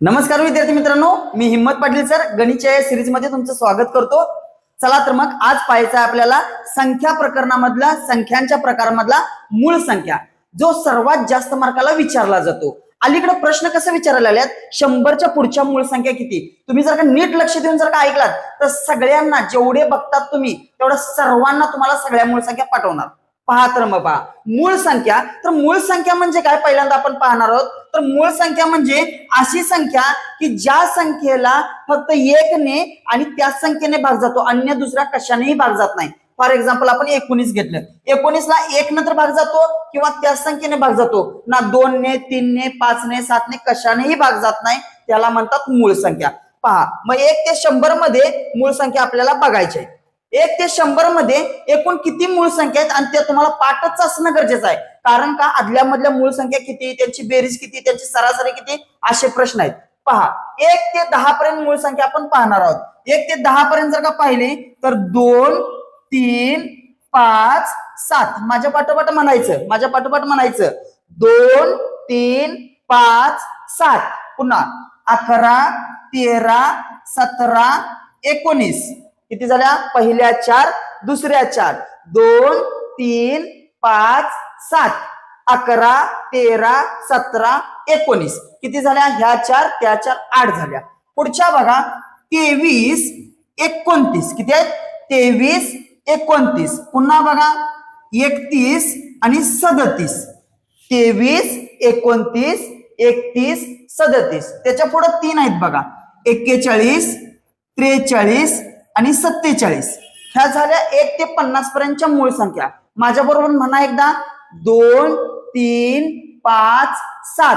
नमस्कार विद्यार्थी मित्रांनो मी हिम्मत पाटील सर. गणितच्या या सिरीजमध्ये तुमचं स्वागत करतो. चला तर मग आज पाहायचा आपल्याला संख्या प्रकरणामधला संख्यांच्या प्रकारामधला मूळ संख्या जो सर्वात जास्त मार्काला विचारला जातो. अलीकडे प्रश्न कसं विचारायला आल्यात शंभरच्या पुढच्या मूळ संख्या किती? तुम्ही जर का नीट लक्ष देऊन जर का ऐकलात तर सगळ्यांना जेवढे बघतात तुम्ही तेवढं सर्वांना तुम्हाला सगळ्या मूळ संख्या पाठवणार. पहा तर मग पहा. मूळ संख्या तर मूळ संख्या म्हणजे काय पहिल्यांदा आपण पाहणार आहोत? तर मूळ संख्या म्हणजे अशी संख्या की ज्या संख्येला फक्त एकने आणि त्याच संख्येने भाग जातो. अन्य दुसऱ्या कशानेही भाग जात नाही. फॉर एक्झाम्पल आपण एकोणीस घेतलं. एकोणीसला एक नंतर भाग जातो किंवा त्याच संख्येने भाग जातो. ना दोन ने तीन ने पाच ने सात ने कशानेही भाग जात नाही. त्याला म्हणतात मूळ संख्या. पहा. मग एक ते शंभरमध्ये मूळ संख्या आपल्याला बघायची आहे. एक ते शंभरमध्ये एकूण किती मूळ संख्या आहेत? आणि ते तुम्हाला पाठच असणं गरजेचं आहे. कारण का? आदल्या मधल्या मूळ संख्या किती? त्यांची बेरीज किती? त्यांची सरासरी किती? असे प्रश्न आहेत. पहा एक ते दहा पर्यंत मूळ संख्या आपण पाहणार आहोत. एक ते दहा पर्यंत जर का पाहिली तर दोन तीन पाच सात. माझ्या पाठोपाठ म्हणायचं. माझ्या पाठोपाठ म्हणायचं. दोन तीन पाच सात. पुन्हा अकरा तेरा सतरा एकोणीस. किती झाल्या? पहिल्या चार दुसऱ्या चार. दोन तीन पाच सात. अकरा तेरा सतरा एकोणीस. किती झाल्या? ह्या चार त्या चार आठ झाल्या. पुढच्या बघा. तेवीस एकोणतीस. किती आहेत? तेवीस एकोणतीस. पुन्हा बघा. एकतीस आणि सदतीस. तेवीस एकोणतीस एकतीस सदतीस. त्याच्या पुढे तीन आहेत बघा. एक्केचाळीस त्रेचाळीस आणि सत्तेचाळीस. ह्या झाल्या एक ते पन्नास पर्यंतच्या मूळ संख्या. माझ्या बरोबर म्हणा एकदा. दोन तीन पाच सात.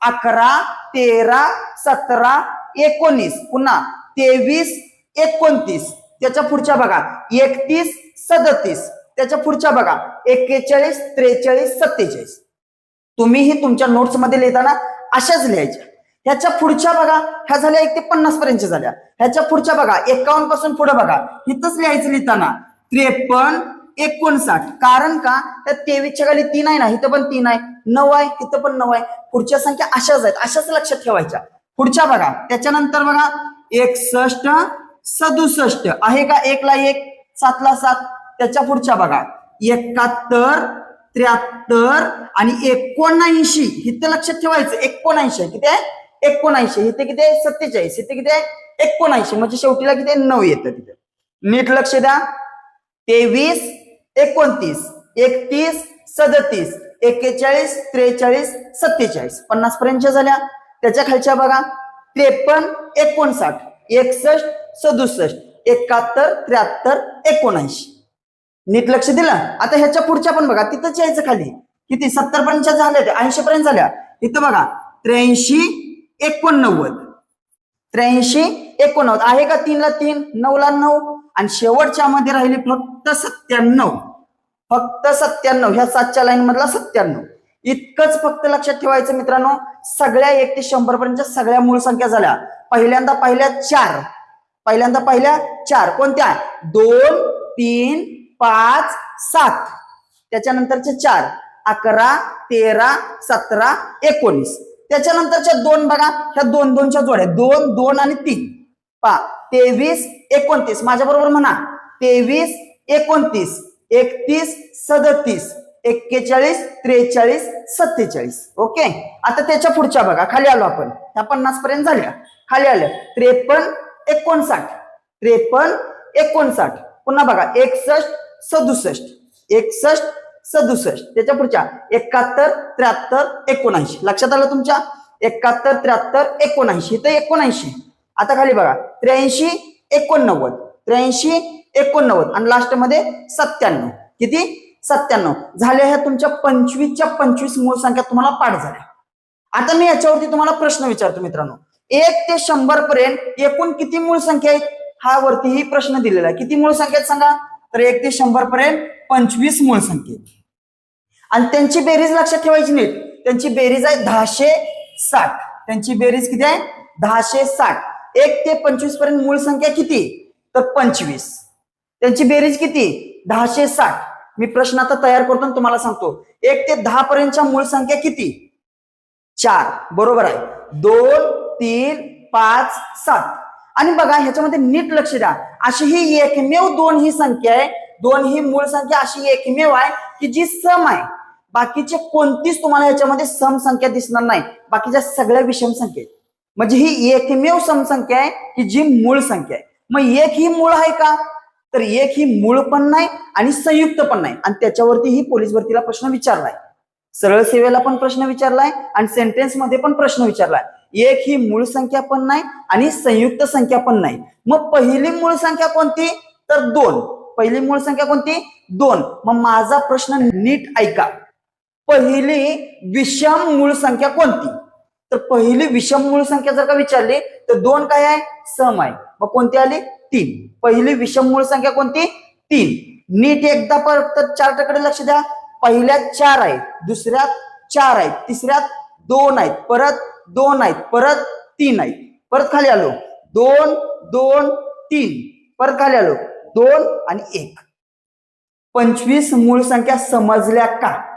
अकरा तेरा सतरा एकोणीस. पुन्हा तेवीस एकोणतीस. त्याच्या पुढच्या बघा. एकतीस सदतीस. त्याच्या पुढच्या बघा. एक्केचाळीस त्रेचाळीस सत्तेचाळीस. तुम्हीही तुमच्या नोट्समध्ये लिहिताना अशाच लिहायच्या. ह्याच्या पुढच्या बघा ह्या झाल्या एक ते पन्नास पर्यंतच्या झाल्या. ह्याच्या पुढच्या बघा एकावन्नपासून पुढे बघा. इथंच लिहायचं लिहिताना. त्रेपन्न एकोणसाठ. कारण का? त्या तेवीसच्या खाली तीन आहे ना इथं पण तीन आहे. नऊ आहे इथं पण नऊ आहे. पुढच्या संख्या अशाच आहेत. अशाच लक्षात ठेवायच्या. पुढच्या बघा त्याच्यानंतर बघा एकसष्ट सदुसष्ट. आहे का एकला एक? सातला सात. त्याच्या पुढच्या बघा. एकाहत्तर त्र्याहत्तर आणि एकोणऐंशी. इथं लक्षात ठेवायचं. एकोणऐंशी आहे. किती आहे? एकोणऐंशी इथे किती आहे? सत्तेचाळीस इथे किती आहे? एकोणऐंशी म्हणजे शेवटीला किती आहे? नऊ येतं तिथे. नीट लक्ष द्या. तेवीस एकोणतीस एकतीस सदतीस एक्केचाळीस त्रेचाळीस सत्तेचाळीस. पन्नास पर्यंतच्या झाल्या. त्याच्या खालच्या बघा. त्रेपन्न एकोणसाठ एकसष्ट सदुसष्ट एकाहत्तर त्र्याहत्तर एकोणऐंशी. नीट लक्ष दिलं? आता ह्याच्या पुढच्या पण बघा. तिथंच यायचं खाली. किती? सत्तर पर्यंतच्या झाल्या ऐंशी पर्यंत झाल्या. इथं बघा. त्र्याऐंशी एकोणनव्वद. त्र्याऐंशी एकोणनव्वद. आहे का तीनला तीन? नऊला नऊ. आणि शेवटच्या मध्ये राहिली फक्त सत्त्याण्णव. फक्त सत्त्याण्णव. ह्या सातच्या लाईन मधला सत्त्याण्णव. इतकंच फक्त लक्षात ठेवायचं मित्रांनो सगळ्या एक ते शंभर पर्यंत सगळ्या मूळ संख्या झाल्या. पहिल्यांदा पहिल्या चार. पहिल्यांदा पहिल्या चार. कोणत्या? दोन तीन पाच सात. त्याच्यानंतरचे चार. अकरा तेरा सतरा एकोणीस. त्याच्यानंतरच्या दोन बघा ह्या दोन दोनच्या जोड्या दोन दोन आणि तीन. पा तेवीस एकोणतीस. माझ्या बरोबर म्हणा. तेवीस एकोणतीस एकतीस सदतीस एक्केचाळीस त्रेचाळीस सत्तेचाळीस. ओके? आता त्याच्या पुढच्या बघा खाली आलो आपण. ह्या पन्नास पर्यंत झाल्या. खाली आल्या. त्रेपन्न एकोणसाठ. त्रेपन्न एकोणसाठ. पुन्हा बघा एकसष्ट सदुसष्ट. एकसष्ट सदुसष्ट. त्याच्या पुढच्या. एकाहत्तर त्र्याहत्तर एकोणऐंशी. लक्षात आलं तुमच्या? एकाहत्तर त्र्याहत्तर एकोणऐंशी. तर एकोणऐंशी. आता खाली बघा. त्र्याऐंशी एकोणनव्वद. त्र्याऐंशी एकोणनव्वद. आणि लास्टमध्ये सत्त्याण्णव. किती? सत्त्याण्णव. झाल्या ह्या तुमच्या पंचवीसच्या पंचवीस मूळ संख्या तुम्हाला पाठ झाल्या. आता मी याच्यावरती तुम्हाला प्रश्न विचारतो मित्रांनो. एक ते शंभर पर्यंत एकूण किती मूळ संख्या आहेत? हा वरतीही प्रश्न दिलेला आहे. किती मूळ संख्या आहेत सांगा? तर एक ते शंभर पर्यंत पंचवीस मूळ संख्या आणि त्यांची बेरीज लक्षात ठेवायची नीट त्यांची बेरीज आहे दहाशे साठ. त्यांची बेरीज किती आहे? दहाशे साठ. एक ते पंचवीसपर्यंत मूळ संख्या किती? तर पंचवीस. त्यांची बेरीज किती? दहाशे साठ. मी प्रश्न आता तयार करतो आणि तुम्हाला सांगतो. एक ते दहा पर्यंतच्या मूळ संख्या किती? चार. बरोबर आहे. दोन तीन पाच सात. आणि बघा ह्याच्यामध्ये नीट लक्ष द्या. अशी ही एकमेव दोन ही संख्या आहे. दोन ही मूळ संख्या अशी एकमेव आहे की जी सम आहे. बाकीचे कोणतीच तुम्हाला याच्यामध्ये समसंख्या दिसणार नाही. बाकीच्या सगळ्या विषम संख्या म्हणजे ही एकमेव समसंख्या आहे की जी मूळ संख्या आहे. मग एक ही मूळ आहे का? तर एक ही मूळ पण नाही आणि संयुक्त पण नाही. आणि त्याच्यावरती ही पोलीस भरतीला प्रश्न विचारलाय. सरळ सेवेला पण प्रश्न विचारलाय आणि सेंटेन्समध्ये पण प्रश्न विचारलाय. एक ही मूळ संख्या पण नाही आणि संयुक्त संख्या पण नाही. मग पहिली मूळ संख्या कोणती? तर दोन. पहिली मूळ संख्या कोणती? दोन. मग माझा प्रश्न नीट ऐका. पहिली विषम मूळ संख्या कोणती? तर पहिली विषम मूळ संख्या जर का विचारली तर दोन काय आहे? सम आहे. मग कोणती आली? तीन. पहिली विषम मूळ संख्या कोणती? तीन. नीट एकदा परत चार्टकडे लक्ष द्या. पहिल्यात चार आहेत दुसऱ्यात चार आहेत तिसऱ्यात दोन आहेत परत दोन आहेत परत तीन आहेत. परत खाली आलो. दोन दोन तीन. परत खाली आलो. दोन आणि एक. पंचवीस मूळ संख्या समजल्या का?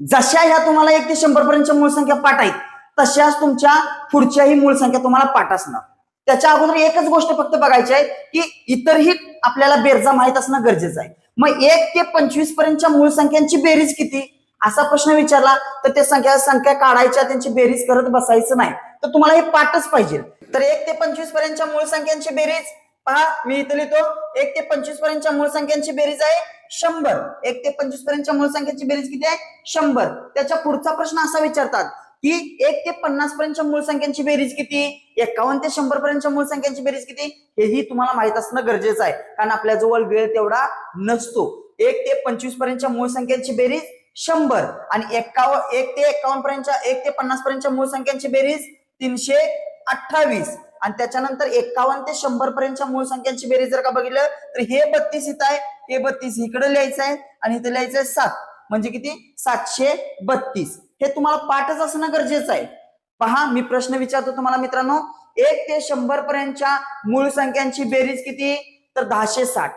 जशा ह्या तुम्हाला एक ते शंभर पर्यंतच्या मूळ संख्या पाठ आहेत तशाच तुमच्या पुढच्याही मूळ संख्या तुम्हाला पाठ असणार. त्याच्या अगोदर एकच गोष्ट फक्त बघायची आहे की इतरही आपल्याला बेरजा माहीत असणं गरजेचं आहे. मग एक ते पंचवीस पर्यंतच्या मूळ संख्यांची बेरीज किती? असा प्रश्न विचारला तर ते संख्या संख्या काढायच्या त्यांची बेरीज करत बसायचं नाही. तर तुम्हाला हे पाठच पाहिजे. तर एक ते पंचवीस पर्यंतच्या मूळ संख्यांची बेरीज पहा मी इथं लिहितो एक ते पंचवीस पर्यंतच्या मूळ संख्यांची बेरीज आहे शंभर. एक ते पंचवीस पर्यंतच्या मूळ संख्येची बेरीज किती आहे? शंभर. त्याच्या पुढचा प्रश्न असा विचारतात की एक ते पन्नास पर्यंतच्या मूळ संख्यांची बेरीज किती? एकावन्न ते शंभर पर्यंतच्या मूळ संख्यांची बेरीज किती? हेही तुम्हाला माहीत असणं गरजेचं आहे. कारण आपल्याजवळ वेळ तेवढा नसतो. एक ते पंचवीस पर्यंतच्या मूळ संख्यांची बेरीज शंभर. आणि एकावन्न एक ते एकावन्न पर्यंतच्या एक ते पन्नास पर्यंतच्या मूळ संख्यांची बेरीज तीनशे अठ्ठावीस. आणि त्याच्यानंतर एकावन्न ते शंभर पर्यंतच्या मूळ संख्यांची बेरीज जर का बघितलं तर हे बत्तीस इथं आहे. हे बत्तीस इकडे लिहायचं आहे आणि इथे लिहायचं आहे सात. म्हणजे किती? सातशे बत्तीस. हे तुम्हाला पाठच असणं गरजेचं आहे. पहा मी प्रश्न विचारतो तुम्हाला मित्रांनो. एक ते शंभर पर्यंतच्या मूळ संख्यांची बेरीज किती? तर दहाशे साठ.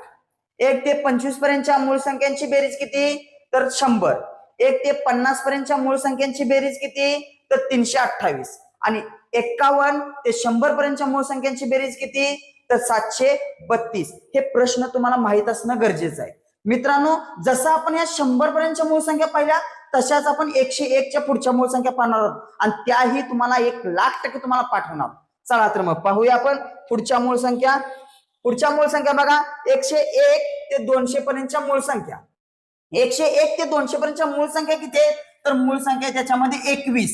एक ते पंचवीस पर्यंतच्या मूळ संख्यांची बेरीज किती? तर शंभर. एक ते पन्नास पर्यंतच्या मूळ संख्यांची बेरीज किती? तर तीनशे अठ्ठावीस. आणि एक्कावन्न ते शंभर पर्यंतच्या मूळ संख्यांची बेरीज किती? तर सातशे बत्तीस. हे प्रश्न तुम्हाला माहीत असणं गरजेचं आहे. मित्रांनो जसं आपण या शंभर पर्यंतच्या मूळ संख्या पाहिल्या तशाच आपण एकशे एकच्या पुढच्या मूळ संख्या पाहणार आहोत. आणि त्याही तुम्हाला एक लाख टक्के तुम्हाला पाठवणार. चला तर मग पाहूया आपण पुढच्या मूळ संख्या पुढच्या मूळ संख्या बघा एकशे एक ते दोनशे पर्यंतच्या मूळ संख्या एकशे एक ते दोनशे पर्यंतच्या मूळ संख्या किती आहेत? तर मूळ संख्या त्याच्यामध्ये एकवीस.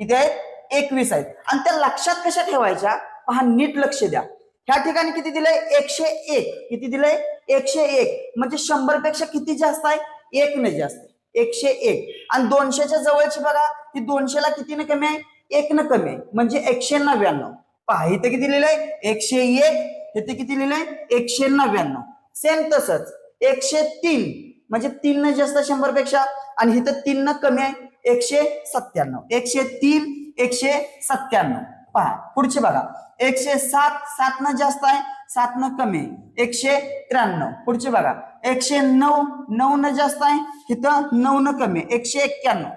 किती आहेत? एकवीस आहेत. आणि त्या लक्षात कशा ठेवायच्या? पहा नीट लक्ष द्या. ह्या ठिकाणी किती दिलंय? एकशे एक. किती दिलंय? एकशे एक. म्हणजे शंभरपेक्षा किती जास्त आहे? एक न जास्त. एकशे एक. आणि दोनशेच्या जवळची बघा ती दोनशेला कितीने कमी आहे? एक न कमी आहे. म्हणजे एकशे नव्याण्णव. पहा इथं किती लिहिलंय? एकशे एक. इथे किती लिहिलंय? एकशे नव्याण्णव. सेम तसंच. एकशे तीन. म्हणजे तीन न जास्त शंभरपेक्षा आणि इथं तीन न कमी आहे. एकशे सत्त्याण्णव. एकशे तीन एकशे सत्त्याण्णव. पहा पुढचे बघा. एकशे सात सात न जास्त आहे सात न कमी एकशे त्र्याण्णव. पुढचे बघा. एकशे नऊ नऊ न जास्त आहे इथं नऊ न कमी एकशे एक्क्याण्णव.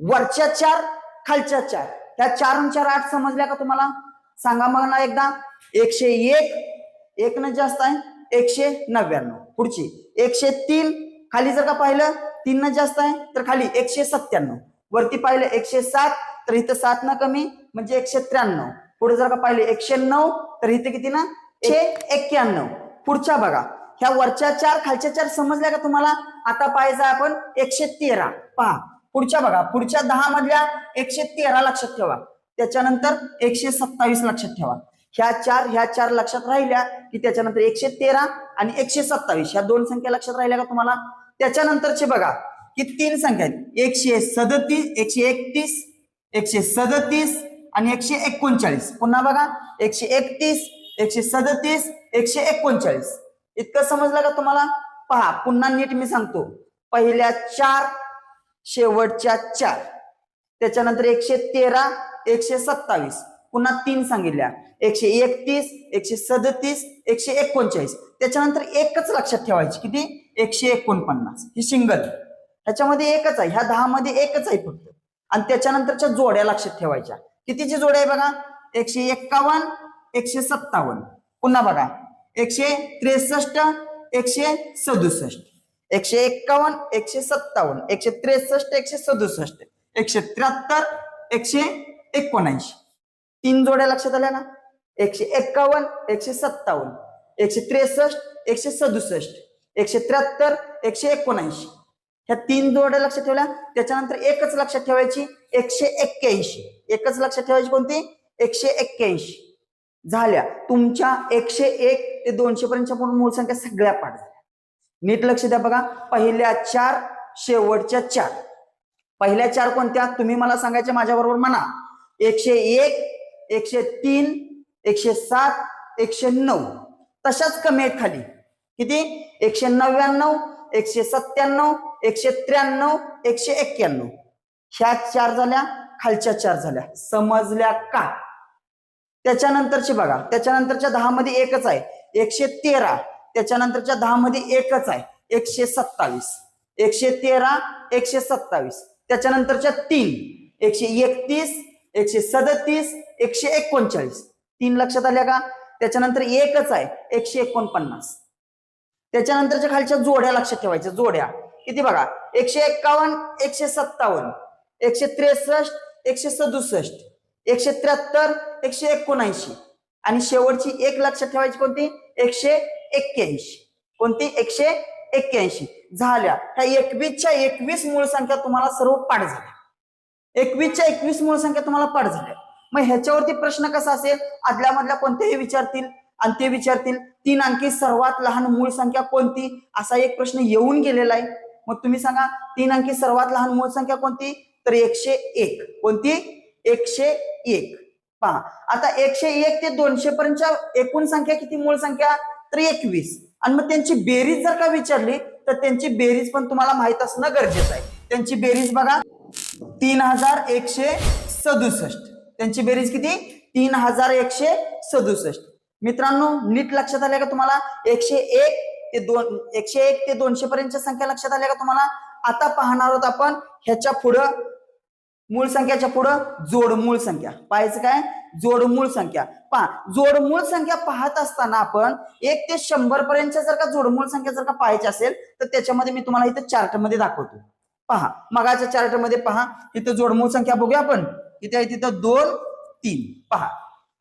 वरच्या चार खालच्या चार. त्या चार चार आठ समजल्या का तुम्हाला? सांगा मग ना एकदा. एकशे एक एक न जास्त आहे एकशे नव्याण्णव. पुढची. एकशे तीन खाली जर का पाहिलं तीन न जास्त आहे तर खाली एकशे सत्त्याण्णव. वरती पाहिलं एकशे सात तर इथं सात न कमी म्हणजे एकशे त्र्याण्णव. पुढे जर का पाहिले एकशे नऊ तर इथे किती ना? एकशे एक्क्याण्णव. पुढच्या बघा. ह्या वरच्या चार खालच्या चार समजल्या का तुम्हाला? आता पाहायचं आपण एकशे तेरा. पहा. पुढच्या बघा. पुढच्या दहा मधल्या एकशे तेरा लक्षात ठेवा. त्याच्यानंतर एकशे सत्तावीस लक्षात ठेवा. ह्या चार ह्या चार लक्षात राहिल्या की त्याच्यानंतर एकशे तेरा आणि एकशे सत्तावीस. ह्या दोन संख्या लक्षात राहिल्या का तुम्हाला? त्याच्यानंतरचे बघा. की तीन संख्या आहेत? एकशे सदतीस एकशे एकतीस एकशे सदतीस आणि एकशे एकोणचाळीस. पुन्हा बघा एकशे एकतीस एकशे सदतीस एकशे एकोणचाळीस. इतकं समजलं का तुम्हाला? पहा पुन्हा नीट मी सांगतो. पहिल्या चार शेवटच्या चार. त्याच्यानंतर एकशे तेरा एकशे सत्तावीस. पुन्हा तीन सांगितल्या. एकशे एकतीस एकशे सदतीस एकशे एकोणचाळीस. त्याच्यानंतर एकच लक्षात ठेवायची किती? एकशे एकोणपन्नास. ही सिंगल ह्याच्यामध्ये एकच आहे. ह्या दहा मध्ये एकच आहे फक्त. आणि त्याच्यानंतरच्या जोड्या लक्षात ठेवायच्या. कितीची जोड आहे बघा? एकशे एक्कावन्न एकशे सत्तावन्न. पुन्हा बघा. एकशे त्रेसष्ट एकशे सदुसष्ट. एकशे एक्कावन्न एकशे सत्तावन्न. एकशे त्रेसष्ट एकशे सदुसष्ट. एकशे त्र्याहत्तर एकशे एकोणऐंशी. तीन जोड्या लक्षात आल्या ना? एकशे एक्कावन्न एकशे सत्तावन्न. एकशे त्रेसष्ट एकशे सदुसष्ट. एकशे त्र्याहत्तर एकशे एकोणऐंशी. ह्या तीन जोड्या लक्षात ठेवल्या. त्याच्यानंतर एकच लक्षात ठेवायची एकशे एक्क्याऐंशी. एकच लक्षात ठेवायची कोणती? एकशे एक्क्याऐंशी. झाल्या. तुमच्या एकशे एक ते दोनशे पर्यंतच्या पूर्ण मूळ संख्या सगळ्या पाठ झाल्या. नीट लक्ष द्या बघा. पहिल्या चार शेवटच्या चार. पहिल्या चार कोणत्या? तुम्ही मला सांगायच्या माझ्याबरोबर म्हणा. एकशे एक एकशे तीन एकशे सात एकशे नऊ. तशाच कमी आहेत खाली. किती? एकशे नव्याण्णव एकशे सत्त्याण्णव एकशे त्र्याण्णव एकशे एक्क्याण्णव. ह्या चार झाल्या खालच्या चार झाल्या. समजल्या का? त्याच्यानंतरची बघा. त्याच्यानंतरच्या दहा मध्ये एकच आहे. एकशे तेरा. त्याच्यानंतरच्या दहा मध्ये एकच आहे. एकशे सत्तावीस. एकशे तेरा एकशे सत्तावीस. त्याच्यानंतरच्या तीन. एकशे एकतीस एकशे सदतीस एकशे एकोणचाळीस. तीन लक्षात आल्या का? त्याच्यानंतर एकच आहे. एकशे एकोणपन्नास. त्याच्यानंतरच्या खालच्या जोड्या लक्षात ठेवायच्या. जोड्या. किती बघा एकशे एक्कावन्न एकशे सत्तावन्न एकशे त्रेसष्ट एकशे सदुसष्ट एकशे त्र्याहत्तर एकशे एकोणऐंशी. आणि शेवटची एक लक्षात ठेवायची कोणती? एकशे एक्क्याऐंशी. कोणती? एकशे एक्क्याऐंशी. झाल्या. ह्या एकवीसच्या एकवीस मूळ संख्या तुम्हाला सर्व पाठ झाल्या. एकवीसच्या एकवीस मूळ संख्या तुम्हाला पाठ झाल्या. मग ह्याच्यावरती प्रश्न कसा असेल? आदल्या मधल्या कोणतेही विचारतील? आणि ते विचारतील तीन अंकी सर्वात लहान मूळ संख्या कोणती? असा एक प्रश्न येऊन गेलेला आहे. मग तुम्ही सांगा तीन अंकी सर्वात लहान मूळ संख्या कोणती? तर एकशे एक. कोणती? एकशे एक. पहा आता एकशे एक ते दोनशे पर्यंतच्या एकूण संख्या किती? मूळ संख्या? तर एकवीस. आणि मग त्यांची बेरीज जर का विचारली तर त्यांची बेरीज पण तुम्हाला माहीत असणं गरजेचं आहे. त्यांची बेरीज बघा तीन हजार एकशे सदुसष्ट. त्यांची बेरीज किती? तीन हजार एकशे सदुसष्ट. मित्रांनो नीट लक्षात आले का तुम्हाला? एकशे एक ते दोन एकशे एक ते दोनशे पर्यंतच्या संख्या लक्षात आल्या का तुम्हाला? आता पाहणार आहोत आपण ह्याच्या पुढं मूळ संख्याच्या पुढं जोडमूळ संख्या. पाहायचं काय? जोडमूळ संख्या. पहा जोडमूळ संख्या पाहत असताना आपण एक ते शंभर पर्यंतच्या जर का जोडमूळ संख्या जर का पाहायची असेल तर त्याच्यामध्ये मी तुम्हाला इथं चार्टमध्ये दाखवतो. पहा मगाच्या चार्टमध्ये पहा इथं जोडमूळ संख्या बघूया आपण. इथे तिथं दोन तीन. पहा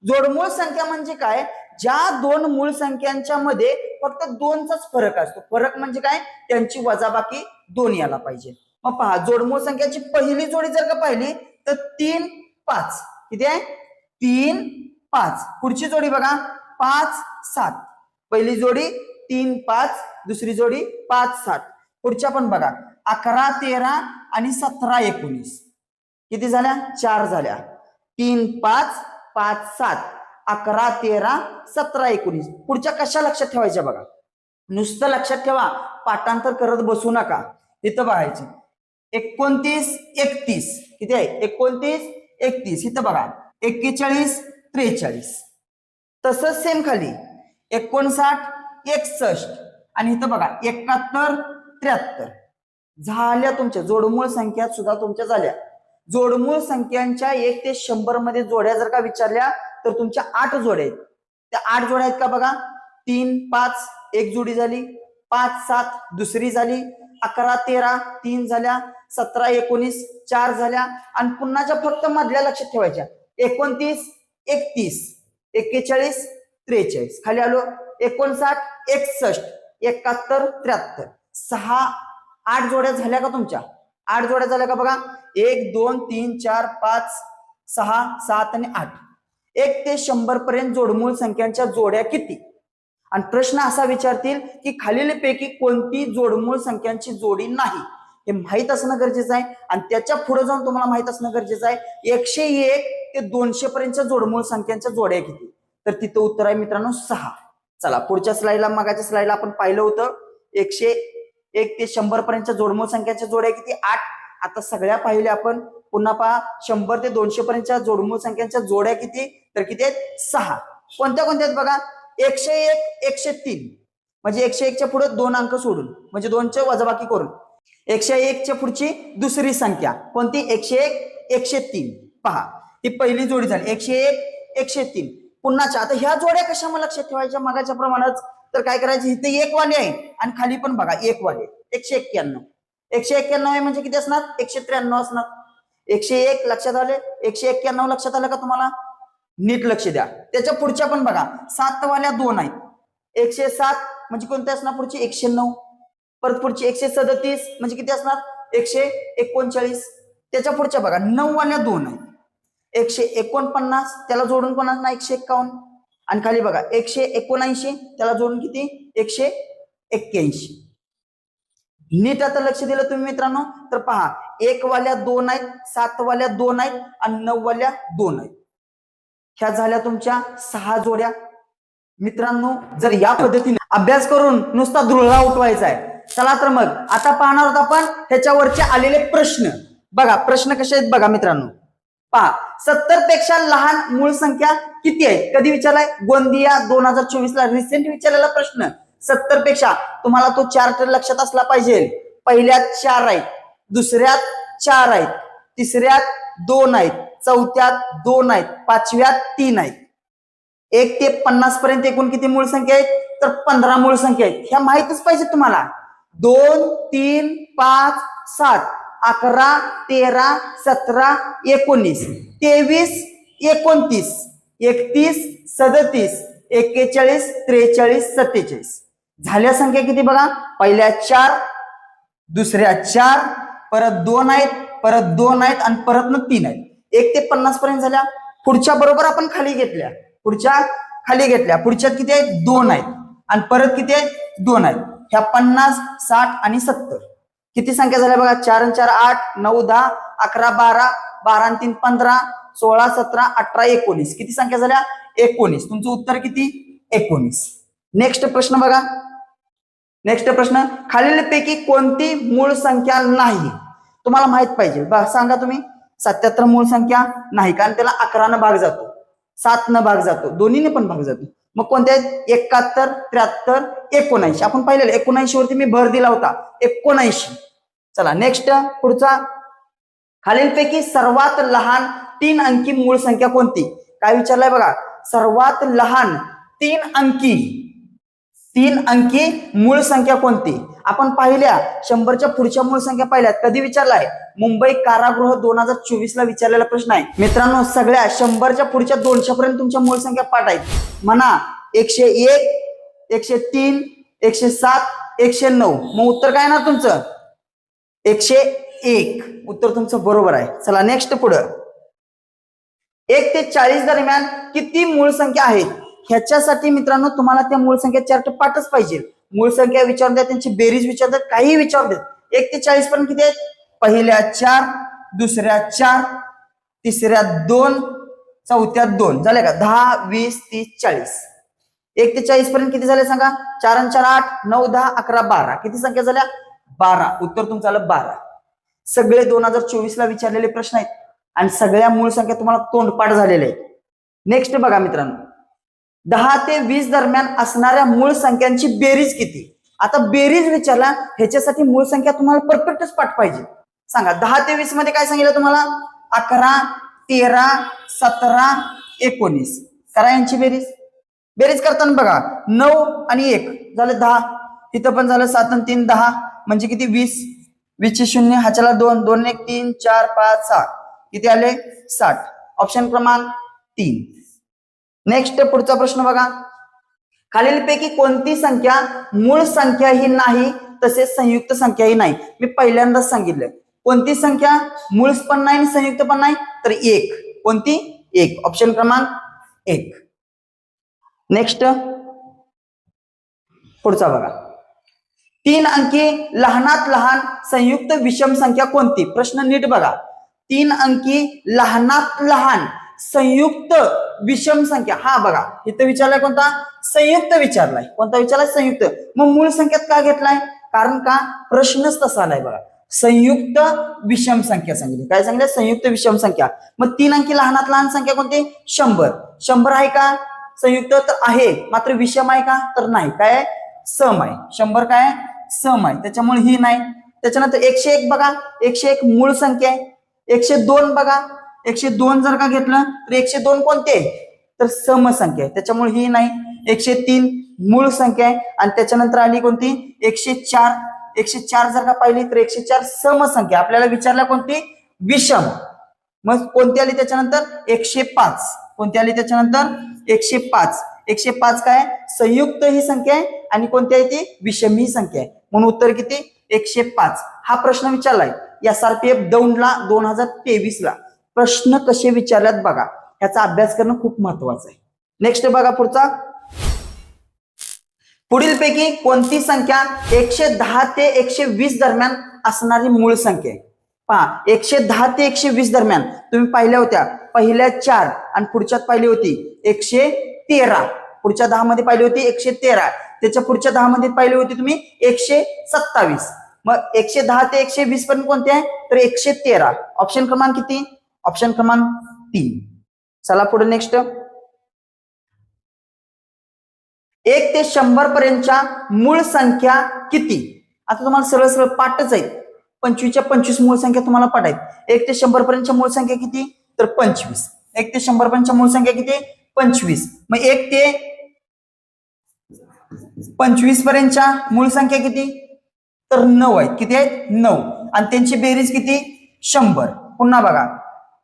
जोडमूळ संख्या म्हणजे काय? ज्या दोन मूळ संख्यांच्या मध्ये फक्त दोनचाच फरक असतो. फरक म्हणजे काय? त्यांची वजाबाकी दोन यायला पाहिजे. मग पहा जोडमूळ संख्याची पहिली जोडी जर का पाहिली तर तीन पाच. किती आहे? तीन पाच. पुढची जोडी बघा. पाच सात. पहिली जोडी तीन पाच. दुसरी जोडी पाच सात. पुढच्या पण बघा. अकरा तेरा आणि सतरा एकोणीस. किती झाल्या? चार झाल्या. तीन पाच पाच सात. अकरा तेरा सतरा एकोणीस. पुढच्या कशा लक्षात ठेवायच्या बघा? नुसतं लक्षात ठेवा. पाठांतर करत बसू नका. इथं बघायचे. एकोणतीस एकतीस. किती आहे? एकोणतीस एकतीस. इथं बघा. एक्केचाळीस त्रेचाळीस. तसंच सेम खाली. एकोणसाठ एकसष्ट. आणि इथं बघा. एकाहत्तर त्र्याहत्तर. झाल्या तुमच्या. जोडमूळ संख्या सुद्धा तुमच्या झाल्या. जोडमूळ संख्यांच्या एक ते शंभरमध्ये जोड्या जर का विचारल्या तर तुमच्या आठ जोड्या आहेत. त्या आठ जोड्या आहेत का बघा? तीन पाच एक जोडी झाली. पाच सात दुसरी झाली. अकरा तेरा तीन झाल्या. सतरा एकोणीस चार झाल्या. आणि पुन्हाच्या फक्त मधल्या लक्षात ठेवायच्या. एकोणतीस एकतीस एक्केचाळीस त्रेचाळीस. खाली आलो. एकोणसाठ एकसष्ट एकाहत्तर त्र्याहत्तर. सहा आठ जोड्या झाल्या का तुमच्या? आठ जोड्या झाल्या का बघा? एक दोन तीन चार पाच सहा सात आणि आठ. एक ते शंभर पर्यंत जोडमूळ संख्यांच्या जोड्या किती? आणि प्रश्न असा विचारतील की खालीलपैकी कोणती जोडमूळ संख्यांची जोडी नाही? हे माहीत असणं गरजेचं आहे. आणि त्याच्या पुढे जाऊन तुम्हाला माहीत असणं गरजेचं आहे. एकशे एक ते दोनशे पर्यंतच्या जोडमूळ संख्यांच्या जोड्या किती? तर तिथं उत्तर आहे मित्रांनो सहा. चला पुढच्या स्लाईडला मागाच्या स्लाईडला आपण पाहिलं होतं. एकशे एक ते शंभर पर्यंतच्या जोडमूळ संख्यांच्या जोड्या किती? आठ. आता सगळ्या पाहिल्या आपण. पुन्हा पहा शंभर ते दोनशे पर्यंतच्या जोडमूळ संख्यांच्या जोड्या किती? तर किती आहेत? सहा. कोणत्या कोणत्या आहेत बघा? एकशे एक एकशे तीन. म्हणजे एकशे एकच्या पुढे दोन अंक सोडून म्हणजे दोनच्या वजाबाकी करून. एकशे एकच्या पुढची दुसरी संख्या. कोणती? एकशे एक एकशे तीन. पहा ही पहिली जोडी झाली. एकशे एक एकशे तीन. पुन्हाच्या आता ह्या जोड्या कशा मला लक्षात ठेवायच्या? मगाच्या प्रमाणात तर काय करायचं? इथे एक वाले आहे. आणि खाली पण बघा एक वाले एकशे एक्क्याण्णव. एकशे एक्क्याण्णव आहे म्हणजे किती असणार? एकशे त्र्याण्णव असणार. एकशे एक लक्षात आले? एकशे एक्क्याण्णव लक्षात आलं का तुम्हाला? नीट लक्ष द्या. त्याच्या पुढच्या पण बघा. सातवाल्या दोन आहेत. एकशे सात म्हणजे कोणते असणार पुढची? एकशे नऊ. परत पुढची एकशे सदतीस म्हणजे किती असणार? एकशे एकोणचाळीस. त्याच्या पुढच्या बघा. नऊ वाल्या दोन आहेत. एकशे एकोणपन्नास त्याला जोडून पण असणार? एकशे एक्कावन्न. आणि खाली बघा. एकशे एकोणऐंशी त्याला जोडून किती? एकशे एक्क्याऐंशी. नीट आता लक्ष दिलं तुम्ही मित्रांनो? तर पहा एक वाल्या दोन आहेत सात वाल्या दोन आहेत आणि नऊ वाल्या दोन आहेत. ह्या झाल्या तुमच्या सहा जोड्या. मित्रांनो जर या पद्धतीने अभ्यास करून नुसता धुळा उठवायचा आहे चला तर मग आता पाहणार आहोत आपण ह्याच्यावरचे आलेले प्रश्न. बघा प्रश्न कसे आहेत बघा मित्रांनो. पहा सत्तरपेक्षा लहान मूळ संख्या किती आहे? कधी विचारलाय? गोंदिया दोन हजार चोवीस ला रिसेंट विचारलेला प्रश्न. सत्तरपेक्षा तुम्हाला तो चार लक्षात असला पाहिजे. पहिल्यात चार आहेत दुसऱ्यात चार आहेत तिसऱ्यात दोन आहेत चौथ्यात दोन आहेत पाचव्यात तीन आहेत. एक ते पन्नास पर्यंत एकूण किती मूळ संख्या आहेत? तर पंधरा मूळ संख्या आहेत. ह्या माहितच पाहिजे तुम्हाला. दोन तीन पाच सात अकरा तेरा सतरा एकोणीस तेवीस एकोणतीस एकतीस सदतीस एक्केचाळीस त्रेचाळीस सत्तेचाळीस. झाल्या संख्या किती बघा? पहिल्या चार दुसऱ्या चार परत दोन आहेत परत दोन आहेत आणि परत न तीन आहेत. एक ते पन्नास पर्यंत झाल्या. पुढच्या बरोबर आपण खाली घेतल्या. पुढच्या खाली घेतल्या. पुढच्यात किती आहेत? दोन आहेत. आणि परत किती आहेत? दोन आहेत. ह्या पन्नास साठ आणि सत्तर. किती संख्या झाल्या बघा? चार आणि चार आठ नऊ दहा अकरा बारा बारा आणि तीन पंधरा सोळा सतरा अठरा एकोणीस. किती संख्या झाल्या? एकोणीस. तुमचं उत्तर किती? एकोणीस. नेक्स्ट प्रश्न बघा. नेक्स्ट प्रश्न खालीलपैकी कोणती मूळ संख्या नाही? तुम्हाला माहीत पाहिजे. बघा सांगा तुम्ही. सत्याहत्तर मूळ संख्या नाही कारण त्याला अकरानं भाग जातो. सात न भाग जातो. दोन्हीने पण भाग जातो. मग कोणत्या एकाहत्तर त्र्याहत्तर एकोणऐंशी. आपण पाहिलेलं एकोणऐंशी वरती मी भर दिला होता. एकोणऐंशी. चला नेक्स्ट पुढचा. खालीलपैकी सर्वात लहान तीन अंकी मूळ संख्या कोणती? काय विचारलंय बघा. सर्वात लहान तीन अंकी. तीन अंकी मूळ संख्या कोणती? आपण पाहिल्या शंभरच्या पुढच्या मूळ संख्या पाहिल्या कधी विचारलाय मुंबई कारागृह दोन हजार चोवीस ला विचारलेला प्रश्न आहे. मित्रांनो सगळ्या शंभरच्या पुढच्या दोनशे पर्यंत तुमच्या मूळ संख्या पाठ आहेत. म्हणा एकशे एक एकशे तीन एकशे सात एकशे नऊ. मग उत्तर काय ना तुमचं? एकशे एक. उत्तर तुमचं बरोबर आहे. चला नेक्स्ट पुढं. एक ते चाळीस दरम्यान किती मूळ संख्या आहेत? ह्याच्यासाठी मित्रांनो तुम्हाला त्या मूळ संख्या चार्ट पाठच पाहिजे. मूळ संख्या विचारून द्या त्यांची बेरीज विचारतात काही विचारू देत एक ते चाळीस पर्यंत किती आहेत? पहिल्या चार दुसऱ्या चार तिसऱ्या दोन चौथ्या दोन. झाले का? दहा वीस तीस चाळीस. एक ते चाळीस पर्यंत किती झाले सांगा? चार आणि चार आठ नऊ दहा अकरा बारा. किती संख्या झाल्या? बारा. उत्तर तुमचं आलं बारा. सगळे दोन हजार चोवीस ला विचारलेले प्रश्न आहेत. आणि सगळ्या मूळ संख्या तुम्हाला तोंडपाठ झालेले आहेत. नेक्स्ट बघा मित्रांनो. दहा ते वीस दरम्यान असणाऱ्या मूळ संख्यांची बेरीज किती? आता बेरीज विचारला ह्याच्यासाठी मूळ संख्या तुम्हाला परफेक्टच पाठ पाहिजे सांगा दहा ते वीसमध्ये काय सांगितलं तुम्हाला? अकरा तेरा सतरा एकोणीस. करा यांची बेरीज. बेरीज करताना बघा नऊ आणि एक. झालं दहा. इथं पण झालं सात आणि तीन दहा. म्हणजे किती? वीस. वीसचे शून्य ह्याच्याला दोन. दोन एक तीन चार पाच सहा किती आले? साठ. ऑप्शन क्रमांक तीन. नेक्स्ट पुढचा प्रश्न बघा. खालीलपैकी कोणती संख्या मूळ संख्या ही नाही तसेच संयुक्त संख्या ही नाही? मी पहिल्यांदाच सांगितलं कोणती संख्या मूळ पण नाही आणि संयुक्त पण नाही? तर एक. कोणती? एक. ऑप्शन क्रमांक एक. नेक्स्ट पुढचा बघा. तीन अंकी लहानात लहान संयुक्त विषम संख्या कोणती? प्रश्न नीट बघा. तीन अंकी लहानात लहान संयुक्त विषम संख्या. हा बघा इथं विचारलाय कोणता? संयुक्त विचारलाय. कोणता विचारलाय? संयुक्त. मग मूळ संख्यात का घेतलाय? कारण का? प्रश्नच तसा आलाय बघा. संयुक्त विषम संख्या सांगितली. काय सांगितलं? संयुक्त विषम संख्या. मग तीन अंकी लहानात लहान संख्या कोणती? शंभर. शंभर आहे का? संयुक्त तर आहे. मात्र विषम आहे का? तर नाही. काय सम आहे. शंभर काय सम आहे. त्याच्यामुळे ही नाही. त्याच्यानंतर एकशे एक बघा. एकशे एक मूळ संख्या आहे. एकशे दोन बघा. एकशे दोन जर का घेतलं तर एकशे दोन कोणते? आहे? तर समसंख्या आहे. त्याच्यामुळे ही नाही. एकशे तीन मूळ संख्या आहे. आणि त्याच्यानंतर आली कोणती? एकशे चार. एकशे चार जर का पाहिली तर एकशे चार समसंख्या. आपल्याला विचारल्या कोणती? विषम. मग कोणती आली त्याच्यानंतर? एकशे पाच. कोणती आली त्याच्यानंतर? एकशे पाच. एकशे पाच काय? संयुक्त ही संख्या आहे. आणि कोणती आहे ती? विषम ही संख्या आहे. म्हणून उत्तर किती? एकशे पाच. हा प्रश्न विचारलाय. एस आर पी एफ दौंडला दोन हजार तेवीस ला प्रश्न कसे विचारल्यात बघा. ह्याचा अभ्यास करणं खूप महत्वाचं आहे. नेक्स्ट बघा पुढचा. पुढीलपैकी कोणती संख्या एकशे दहा ते एकशे वीस दरम्यान असणारी मूळ संख्या आहे? पहा एकशे दहा ते एकशे वीस दरम्यान तुम्ही पाहिल्या होत्या. पहिल्या चार आणि पुढच्यात पाहिली होती एकशे तेरा. पुढच्या दहा मध्ये पाहिली होती एकशे तेरा. त्याच्या पुढच्या दहा मध्ये पाहिली होती तुम्ही एकशे सत्तावीस. मग एकशे दहा ते एकशे वीस पर्यंत कोणते आहे? तर एकशे तेरा. ऑप्शन क्रमांक किती? ऑप्शन क्रमांक तीन. चला पुढे नेक्स्ट एक ते शंभर पर्यंतच्या मूळ संख्या किती? आता तुम्हाला सरळ सरळ पाठच आहेत. पंचवीसच्या पंचवीस मूळ संख्या तुम्हाला पाठ आहेत. एक ते शंभर पर्यंतच्या मूळ संख्या किती? तर पंचवीस. एक ते शंभर पर्यंतच्या मूळ संख्या किती? पंचवीस. मग एक ते पंचवीस पर्यंतच्या मूळ संख्या किती? तर नऊ आहेत. किती आहेत? नऊ. आणि त्यांची बेरीज किती? शंभर. पुन्हा बघा.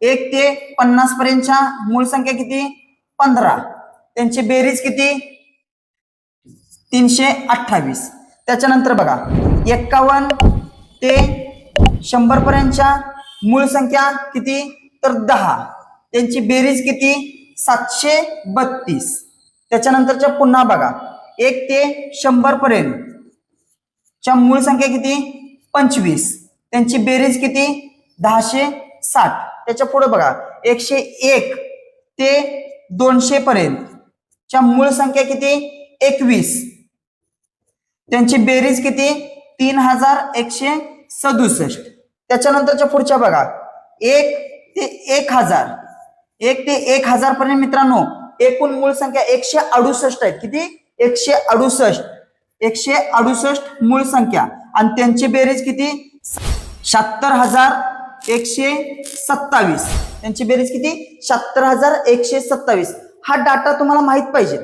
एक ते पन्नास पर्यंतच्या मूळ संख्या किती? पंधरा. त्यांची बेरीज किती? तीनशे अठ्ठावीस. त्याच्यानंतर बघा एक्कावन्न ते शंभर पर्यंतच्या मूळ संख्या किती? तर दहा. त्यांची बेरीज किती? सातशे बत्तीस. त्याच्यानंतरच्या पुन्हा बघा एक ते शंभर पर्यंत च्या मूळ संख्या किती? पंचवीस. त्यांची बेरीज किती? दहाशे साठ. त्याच्या पुढे बघा एकशे एक ते दोनशे पर्यंत. च्या मूळ संख्या किती? एकवीस. त्यांची बेरीज किती? तीन हजार एकशे सदुसष्ट. त्याच्यानंतरच्या पुढच्या बघा एक ते एक हजार. एक ते एक हजार पर्यंत मित्रांनो एकूण मूळ संख्या एकशे अडुसष्ट आहेत. किती? एकशे अडुसष्ट. एकशे अडुसष्ट मूळ संख्या. आणि त्यांची बेरीज किती? शहात्तर हजार एकशे सत्तावीस. त्यांची बेरीज किती? शहात्तर हजार एकशे सत्तावीस. हा डाटा तुम्हाला माहीत पाहिजे.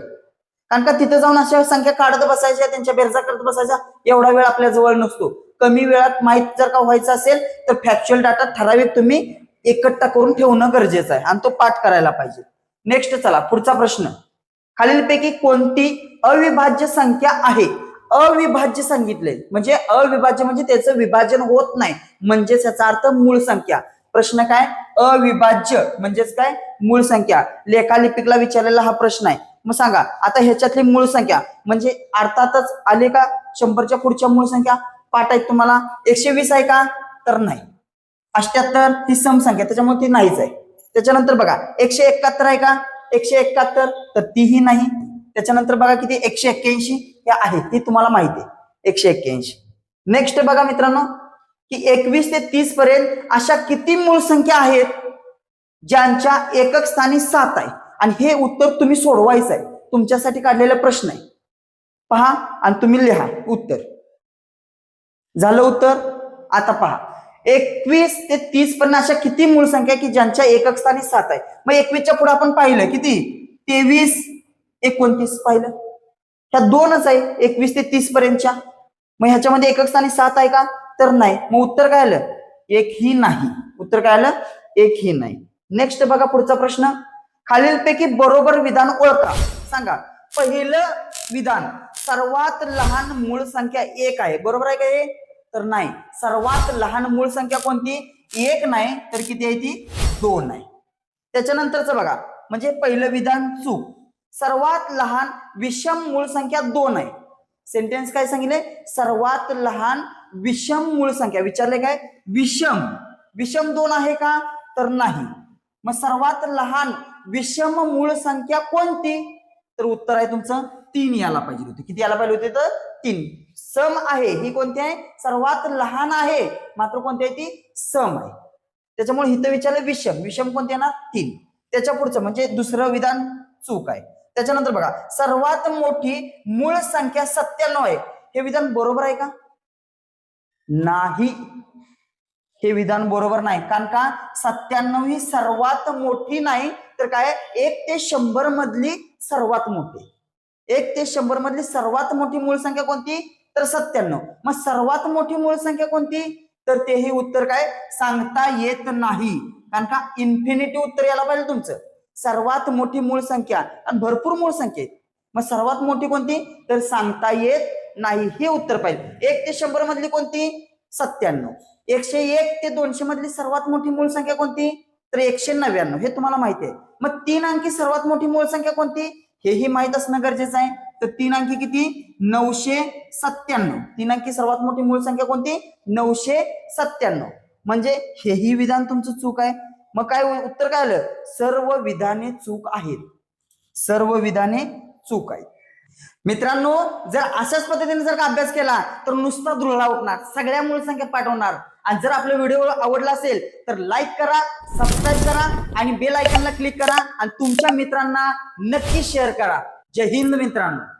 कारण का तिथे जाऊन अशा संख्या काढत बसायच्या त्यांच्या बेरजा करत बसायच्या एवढा वेळ आपल्या जवळ नसतो. कमी वेळात माहीत जर का व्हायचं असेल तर फॅक्च्युअल डाटा ठराविक तुम्ही एकट्ठा करून ठेवणं गरजेचं आहे आणि तो पाठ करायला पाहिजे. नेक्स्ट चला पुढचा प्रश्न. खालीलपैकी कोणती अविभाज्य संख्या आहे? अविभाज्य सांगितले म्हणजे अविभाज्य म्हणजे त्याचं विभाजन होत नाही. म्हणजेच याचा अर्थ मूळ संख्या. प्रश्न काय? अविभाज्य म्हणजेच काय? मूळ संख्या. लेखालिपिकला विचारलेला हा प्रश्न आहे. मग सांगा आता ह्याच्यातली मूळ संख्या म्हणजे अर्थातच आले का शंभरच्या पुढच्या मूळ संख्या? पाठ आहेत तुम्हाला. एकशे वीस आहे का? तर नाही. अष्ट्याहत्तर ही समसंख्या त्याच्यामुळे ती नाहीच आहे. त्याच्यानंतर बघा एकशे एकाहत्तर आहे का? एकशे एकाहत्तर तर तीही नाही. त्याच्यानंतर बघा किती एकशे एक्क्याऐंशी हे आहे ती तुम्हाला माहिती आहे. एकशे एक्क्याऐंशी. नेक्स्ट बघा मित्रांनो की एकवीस ते तीस पर्यंत अशा किती मूळ संख्या आहेत? ज्यांच्या एकक स्थानी सात आहे. आणि हे उत्तर तुम्ही सोडवायचं आहे. तुमच्यासाठी काढलेला प्रश्न आहे. पहा आणि तुम्ही लिहा उत्तर. झालं उत्तर? आता पहा. एकवीस ते तीस पर्यंत अशा किती मूळ संख्या की ज्यांच्या एकक स्थानी सात आहे? मग एकवीसच्या पुढे आपण पाहिलं किती? तेवीस. एकोणतीस पाहिलं. ह्या दोनच आहे एकवीस ते तीस पर्यंतच्या. मग ह्याच्यामध्ये एकक स्थानी सात आहे का? तर नाही. मग उत्तर काय आलं? एक ही नाही. उत्तर काय आलं? एक ही नाही. नेक्स्ट बघा पुढचा प्रश्न. खालीलपैकी बरोबर विधान ओळखा. सांगा. पहिलं विधान सर्वात लहान मूळ संख्या एक आहे. बरोबर आहे का हे? तर नाही. सर्वात लहान मूळ संख्या कोणती? एक नाही तर किती आहे ती? दोन आहे. त्याच्यानंतरच बघा. म्हणजे पहिलं विधान चूक. सर्वात लहान विषम मूळ संख्या दोन आहे. सेंटेन्स काय सांगितले? सर्वात लहान विषम मूळ संख्या. विचारले काय? विषम. विषम दोन आहे का? तर नाही. मग सर्वात लहान विषम मूळ संख्या कोणती? तर उत्तर आहे तुमचं तीन याला पाहिजे होते. किती याला पाहिजे होते तर? तीन. सम आहे. ही कोणती आहे? सर्वात लहान आहे. मात्र कोणती आहे ती? सम आहे. त्याच्यामुळे इथं विचारलं विषम. विषम कोणते येणार? तीन. त्याच्या पुढचं म्हणजे दुसरं विधान चूक आहे. त्याच्यानंतर बघा सर्वात मोठी मूळ संख्या सत्त्याण्णव आहे. हे विधान बरोबर आहे का? नाही. हे विधान बरोबर नाही. कारण का? सत्त्याण्णव ही सर्वात मोठी नाही तर काय? एक ते शंभर मधली सर्वात मोठी. एक ते शंभर मधली सर्वात मोठी मूळ संख्या कोणती? तर सत्त्याण्णव. मग सर्वात मोठी मूळ संख्या कोणती? तर तेही उत्तर काय? सांगता येत नाही. कारण का? इन्फिनिटी उत्तर यायला पाहिजे तुमचं. सर्वात मोठी मूळ संख्या आणि भरपूर मूळ संख्या आहेत. मग सर्वात मोठी कोणती? तर सांगता येत नाही हे उत्तर पाहिजे. एक ते शंभर मधली कोणती? सत्त्याण्णव. एकशे एक ते दोनशे मधली सर्वात मोठी मूळ संख्या कोणती? तर एकशे नव्याण्णव. हे तुम्हाला माहिती आहे. मग तीन अंकी सर्वात मोठी मूळ संख्या कोणती? हेही माहीत असणं गरजेचं आहे. तर तीन अंकी किती? नऊशे सत्त्याण्णव. तीन अंकी सर्वात मोठी मूळ संख्या कोणती? नऊशे सत्त्याण्णव. म्हणजे हेही विधान तुमचं चूक आहे. मग काय उत्तर काय आलं? सर्व विधाने चूक आहेत. सर्व विधाने चूक आहेत. मित्रांनो जर अशाच पद्धतीने जर का अभ्यास केला तर नुसता धुळा उठणार सगळ्या मूळ संख्या पाठवणार. आणि जर आपला व्हिडिओ आवडला असेल तर लाईक करा सबस्क्राईब करा आणि बेल आयकॉनला क्लिक करा आणि तुमच्या मित्रांना नक्की शेअर करा. जय हिंद मित्रांनो.